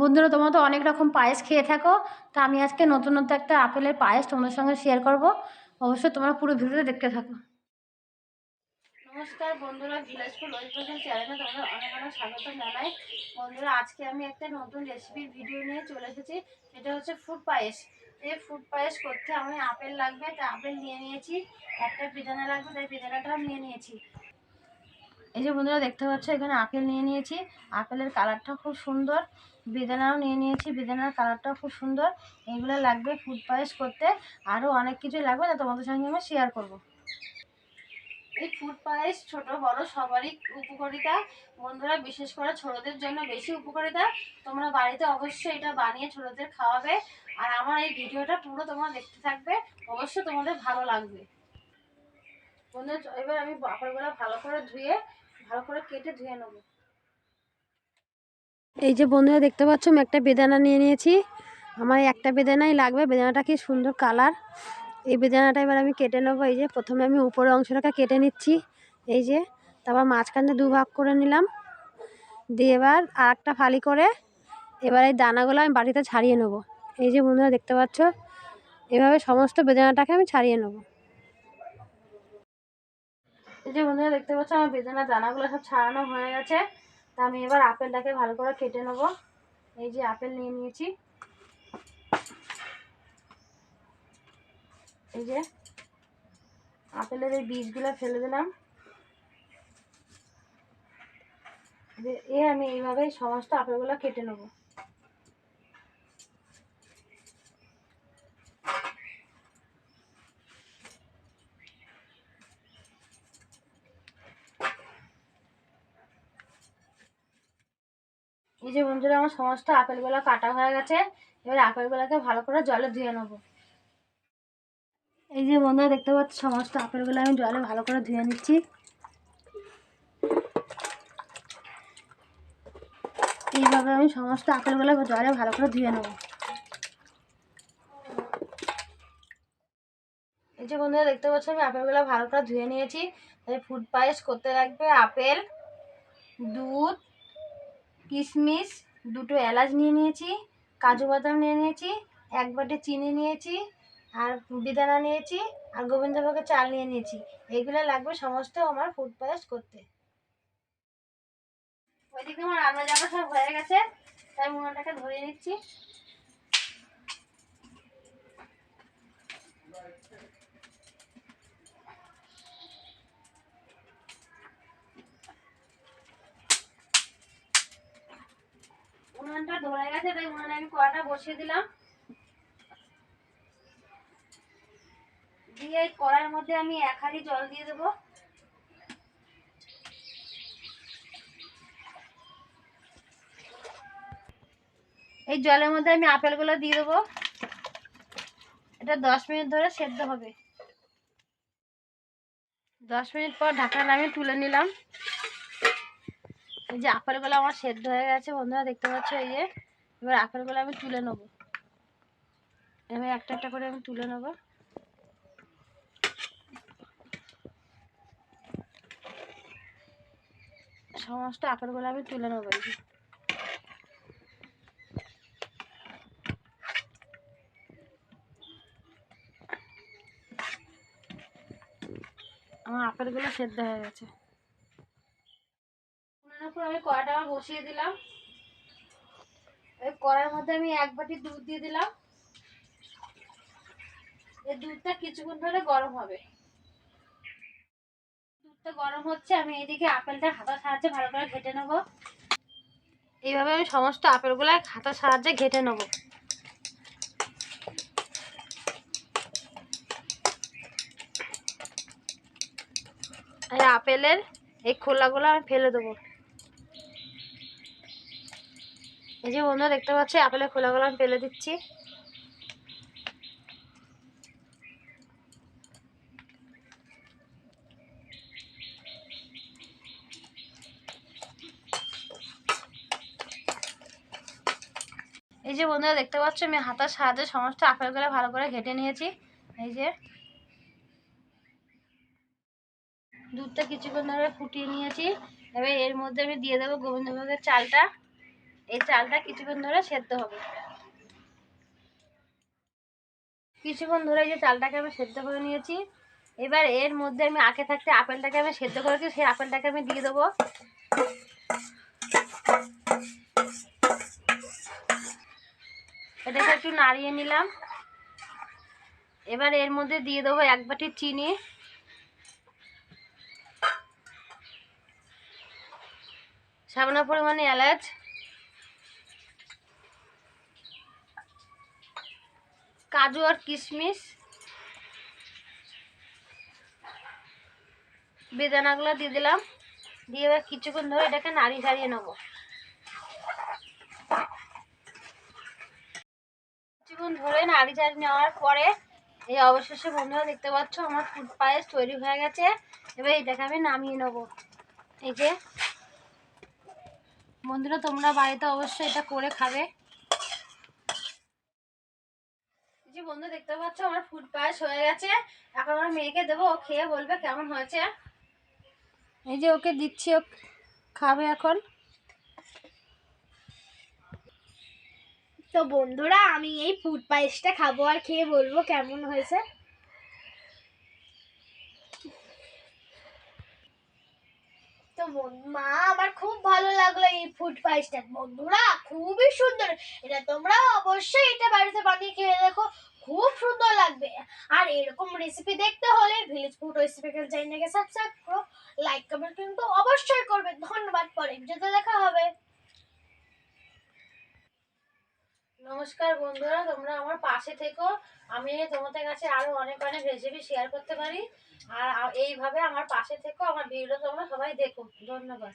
বন্ধুরা, তোমরা তো অনেক রকম পায়েস খেয়ে থাকো, তা আমি আজকে নতুন নতুন একটা আপেলের পায়েস তোমাদের সঙ্গে শেয়ার করব। অবশ্যই তোমরা পুরো ভিডিওটা দেখতে থাকো। নমস্কার বন্ধুরা ভিলেজপুর ওয়েস্ট চ্যানেলে তোমাদের অনেক অনেক স্বাগত জানাই। বন্ধুরা, আজকে আমি একটা নতুন রেসিপির ভিডিও নিয়ে চলে এসেছি, সেটা হচ্ছে ফুড পায়েস। এই ফুড পায়েস করতে আমি আপেল লাগবে তাই আপেল নিয়ে নিয়েছি, একটা বেদানা লাগবে, তাই বেদানাটাও নিয়ে নিয়েছি। এই যে বন্ধুরা দেখতে পাচ্ছ, এখানে আপেল নিয়ে নিয়েছি। আপেলের কালারটা খুব সুন্দর। বেদানাও নিয়ে নিয়েছি, বেদানার কালারটাও খুব সুন্দর। এইগুলো লাগবে ফুড পায়েস করতে। আরও অনেক কিছু লাগবে, তা তোমাদের সঙ্গে আমি শেয়ার করব। এই ফুড পায়েস ছোট, বড়, সবারই উপকারিতা। বন্ধুরা, বিশেষ করে ছোটদের জন্য বেশি উপকারিতা। তোমরা বাড়িতে অবশ্যই এটা বানিয়ে ছোটদের খাওয়াবে। আর আমার এই ভিডিওটা পুরো তোমরা দেখতে থাকবে। অবশ্যই তোমাদের ভালো লাগবে। বন্ধুরা এবার আমি ভালো করে ধুয়ে, ভালো করে কেটে ধুয়ে নেব। এই যে বন্ধুরা দেখতে পাচ্ছ, আমি একটা বেদানা নিয়ে নিয়েছি। আমার একটা বেদানাই লাগবে, বেদানাটা কি সুন্দর কালার। এই বেদানাটা এবার আমি কেটে নেব, এই যে প্রথমে আমি উপরের অংশটাকে কেটে নিচ্ছি। এই যে, তারপর মাঝখানে দু ভাগ করে নিলাম। দিয়ে এবার আর একটা ফালি করে এবার এই দানাগুলো আমি বাড়িতে ছাড়িয়ে নেব। এই যে বন্ধুরা দেখতে পাচ্ছ, এভাবে সমস্ত বেদানাটাকে আমি ছাড়িয়ে নেব। এই যে বন্ধুরা দেখতে পাচ্ছ, আমার বেদানা দানাগুলো সব ছাড়ানো হয়ে গেছে। তা আমি এবার আপেলটাকে ভালো করে কেটে নেব। এই যে আপেল নিয়ে নিয়েছি। এই যে আপেলের এই বীজগুলো ফেলে দিলাম। এ আমি এইভাবে সমস্ত আপেলগুলো কেটে নেব। এই যে বন্ধুরা, আমার সমস্ত আপেলগুলো কাটা হয়ে গেছে। এবার আপেলগুলোকে ভালো করে জলে ধুয়ে নেব। এই যে বন্ধুরা, দেখতে পাচ্ছি, সমস্ত আপেলগুলো আমি জলে ভালো করে ধুয়ে নিচ্ছি। এইভাবে আমি সমস্ত আপেলগুলো জলে ভালো করে ধুয়ে নেব। এই যে বন্ধুরা, দেখতে পাচ্ছি, আমি আপেলগুলো ভালো করে ধুয়ে নিয়েছি। ফুড পায়েস করতে লাগবে আপেল, দুধ কিশমিশ, দুটো এলাচ নিয়ে নিয়েছি, কাজু বাদাম নিয়ে নিয়েছি, এক বাটি চিনি নিয়েছি, আর বেদানা নিয়েছি, আর গোবিন্দভোগের চাল নিয়ে নিয়েছি। এগুলো লাগবে সমস্ত আমার ফুড পায়েস করতে। ওইদিকে আমার রান্না জামা সব হয়ে গেছে, তাই মুনাটাকে ধরিয়ে নিচ্ছি। ধরে গেছে, তাই উনানে আমি কড়াটা বসিয়ে দিলাম। দিয়ে এই কড়াইয়ের মধ্যে আমি এক হাঁড়ি জল দিয়ে দেবো। এই জলের মধ্যে আমি আপেলগুলো দিয়ে দেবো। এটা দশ মিনিট ধরে সেদ্ধ হবে। দশ মিনিট পর ঢাকনা আমি তুলে নিলাম। এই যে আপেলগুলো আমার সেদ্ধ হয়ে গেছে, বন্ধুরা দেখতে পাচ্ছ এই যে? এবার আপেলগুলো আমি তুলে নেব। এবার একটা একটা করে আমি তুলে নেব। সমস্ত আপেলগুলো আমি তুলে নেব। আমার আপেলগুলো সেদ্ধ হয়ে গেছে। উনানের উপর আমি কড়াটা আমার বসিয়ে দিলাম। এই কড়ার মধ্যে আমি এক বাটি দুধ দিয়ে দিলাম। এই দুধটা কিছুক্ষণ ধরে গরম হবে। দুধটা গরম হচ্ছে, আমি এইদিকে আপেলটা হাতার সাহায্যে ভালো করে ঘেটে নেব। এইভাবে আমি সমস্ত আপেলগুলো হাতার সাহায্যে ঘেটে নেব। এই আপেলের এই খোলাগুলো আমি ফেলে দেবো। এই যে বন্ধুরা দেখতে পাচ্ছি আপেলের খোলাগুলো আমি ফেলে দিচ্ছি। এই যে বন্ধুরা দেখতে পাচ্ছ, আমি হাতার সাহায্যে সমস্ত আপেলগুলো ভালো করে ঘেটে নিয়েছি। এই যে দুধটা কিছুক্ষণ ধরে ফুটিয়ে নিয়েছি। এবার এর মধ্যে আমি দিয়ে দেবো গোবিন্দভোগের চালটা। এই চালটা কিছুক্ষণ ধরে সেদ্ধ হবে। কিছুক্ষণ ধরে যে চালটাকে আমি সেদ্ধ করে নিয়েছি। এবার এর মধ্যে আমি আঁকে থাকতে আপেলটাকে আমি সেদ্ধ করেছি, সেই আপেলটাকে আমি দিয়ে দেবো। এটাকে একটু নাড়িয়ে নিলাম। এবার এর মধ্যে দিয়ে দেবো এক বাটি চিনি। সামান্য পরিমাণে এলাচ। কাজু আর কিশমিশ। বেদানাগুলো দিয়ে দিলাম। দিয়ে এবার কিছুক্ষণ ধরে এটাকে নাড়িয়ে ছাড়িয়ে নেব। কিছুক্ষণ ধরে নাড়ি চাড়ি নেওয়ার পরে এই অবশেষে বন্ধুরা দেখতে পাচ্ছ আমার ফুড পায়েস তৈরি হয়ে গেছে। এবার এটাকে আমি নামিয়ে নেব। এই যে বন্ধুরা, তোমরা বাড়িতে অবশ্যই এটা করে খাবে। বন্ধু, দেখতে পাচ্ছ আমার ফুড পায়েস হয়ে গেছে। এখন আমার মেয়েকে দেবো, ও খেয়ে বলবে কেমন হয়েছে। এই যে ওকে দিচ্ছি, ও খাবে এখন। তো বন্ধুরা, আমি এই ফুড পায়েসটা খাব আর খেয়ে বলব কেমন হয়েছে। তো মা, আমার খুব ভালো লাগল এই ফুড পায়েসটা বন্ধুরা, খুবই সুন্দর। এটা তোমরা অবশ্যই এটা বাড়িতে বানিয়ে খেয়ে দেখো। খুব সুন্দর লাগবে। আর এরকম রেসিপি দেখতে হলে ভিলেজ ফুড রেসিপি চ্যানেলকে সাবস্ক্রাইব করো লাইক কমেন্ট কিন্তু অবশ্যই করবে। ধন্যবাদ পরে ভিডিওতে দেখা হবে। নমস্কার বন্ধুরা, তোমরা আমার পাশে থেকো। আমি তোমাদের কাছে আরও অনেক অনেক রেসিপি শেয়ার করতে পারি। আর এইভাবে আমার পাশে থেকো, আমার ভিডিও তোমরা সবাই দেখো। ধন্যবাদ।